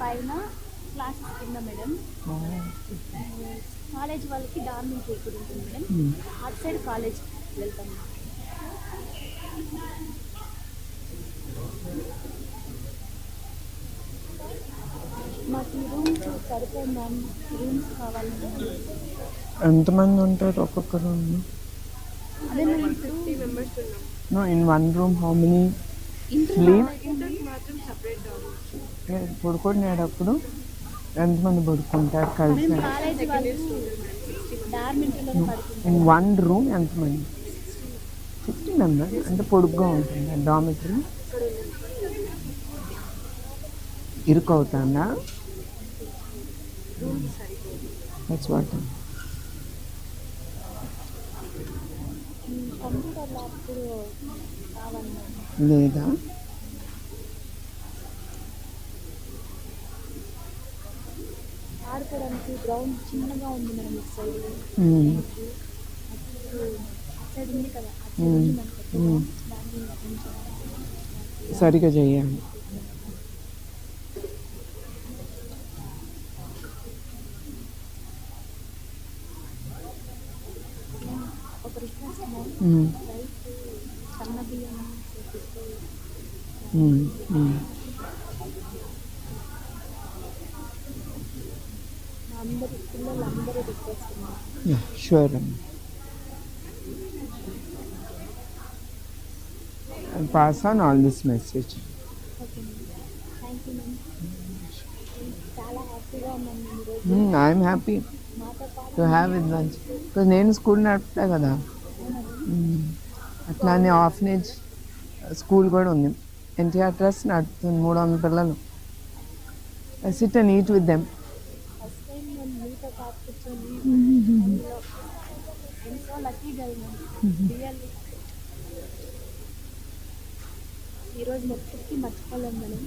పైన క్లాసెస్ కింద madam. College వాళ్ళకి డార్మెంటరీ ఇక్కడ ఉంటుంది మేడం. అటు సైడ్ కాలేజ్ వెళ్తాం. మాకు రూమ్స్ సరిపోయి మ్యామ్. రూమ్స్ కావాలి ఎంతమంది ఉంటారు ఒక్కొక్క రూమ్ అదే మేము fifty members no in one room how many sleep పడుకునేటప్పుడు ఎంతమంది పడుకుంటారు కలిసి? ఇన్ వన్ రూమ్ ఎంతమంది? ఫిఫ్టీ మెంబర్స్ అంటే పొడుగ్గా ఉంటుంది. డామిటరీ ఇరుకు అవుతుందా దట్స్ వాట్ కంప్యూటర్ ల్యాబ్ కూడా కావాలి మ్యామ్ లేదా ఆడుకోవడానికి గ్రౌండ్ చిన్నగా ఉంది మేడం ఇటు సైడ్ మ్మ్. అటు సైడ్ ఉంది కదా అటు సైడ్ మ్మ్. ఉంది మనకి మ్మ్. దాన్ని కొంచెం సరిగా చేయాలి ఒక request మ్యామ్ మ్మ్. రైస్ సన్న బియ్యం చేపిస్తే మ్మ్. మ్మ్. మా అందరి పిల్లలు అందరూ రిక్వెస్ట్ మ్యామ్ Yeah, sure. అమ్మ. I'll pass on all this message. Okay ma'am thank you ma'am చాలా హ్యాపీగా ఉన్నాను మేము ఈరోజు Mm, I'm happy మాతో పాటు to have it lunch. Because నేను స్కూల్ నడుపుతా కదా Mm. అట్లానే ఆఫనేజ్ స్కూల్ కూడా ఉంది. ఎన్టీఆర్ ట్రస్ట్ నడుపుతుంది మూడు వందల పిల్లలు. Sit and eat with them ఈరోజు మొత్తం మర్చిపోలేము మేడం.